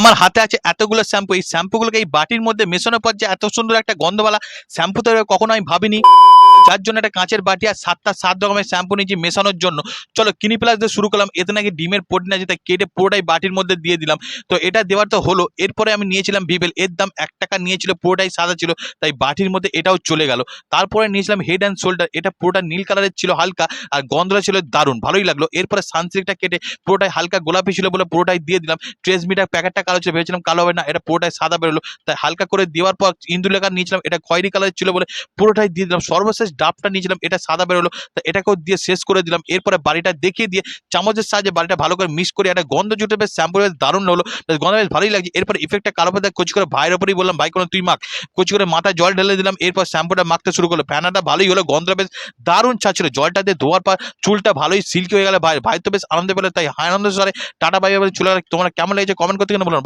আমার হাতে আছে এতগুলো শ্যাম্পু। এই শ্যাম্পুগুলোকে এই বাটির মধ্যে মেশানোর পর যে এত সুন্দর একটা গন্ধওয়ালা শ্যাম্পু তৈরি কখনো আমি ভাবিনি। যার জন্য একটা কাঁচের বাটি আর সাতটা সাত রকমের শ্যাম্পু নিয়েছি মেশানোর জন্য। চলো কিনি প্লাস দিয়ে শুরু করলাম। এতে নাকি ডিমের পোটিন আছে, তাই কেটে পুরোটাই বাটির মধ্যে দিয়ে দিলাম। তো এটা দেওয়ার তো হলো। এরপরে আমি নিয়েছিলাম ভিভেল এর দাম এক টাকা নিয়েছিল, পুরোটাই সাদা ছিল, তাই বাটির মধ্যে এটাও চলে গেল। তারপরে নিয়েছিলাম হেড অ্যান্ড শোল্ডার এটা পুরোটা নীল কালারের ছিল হালকা, আর গন্ধটা ছিল দারুণ, ভালোই লাগল। এরপরে সানসিল্কটা কেটে পুরোটাই হালকা গোলাপি ছিল বলে পুরোটাই দিয়ে দিলাম। ট্রেসমিটার প্যাকেটটা কালো ছিল, ভেবেছিলাম কালো হবে না, এটা পুরোটাই সাদা বেরোলো। তাই হালকা করে দেওয়ার পর ইন্দুলেখা নিয়েছিলাম, এটা খয়েরি কালারের ছিল বলে পুরোটাই দিয়ে দিলাম। সর্বশেষ ডাবটা নিয়েছিলাম, এটা সাদা বেরোলো, তা এটাকেও দিয়ে শেষ করে দিলাম। এরপরে বাড়িটা দেখিয়ে দিয়ে চামচের সাহায্যে বাড়িটা ভালো করে মিক্স করে একটা গন্ধ জুটে বেশ শ্যাম্পু বেশ দারুণ হলো। গন্ধ বেশ ভালোই লাগছে। এরপর ইফেক্টটা কালো পাতা কুচি করে ভাইয়ের ওপরেই বললাম, ভাই, কোনো তুই মাখ। কুচি করে মাথায় জল ঢেলে দিলাম, এরপর শ্যাম্পুটা মাখতে শুরু করল। ফ্যানাটা ভালোই হলো, গন্ধটা বেশ দারুণ ছাড়ছিল। জলটা দিয়ে ধোয়ার পর চুলটা ভালোই সিল্কি হয়ে গেলে। ভাই ভাই তো বেশ আনন্দ পেলে, তাই আনন্দ সরে টাটা বাই চলে তোমরা কেমন লেগেছে কমেন্ট করতে কেন বলো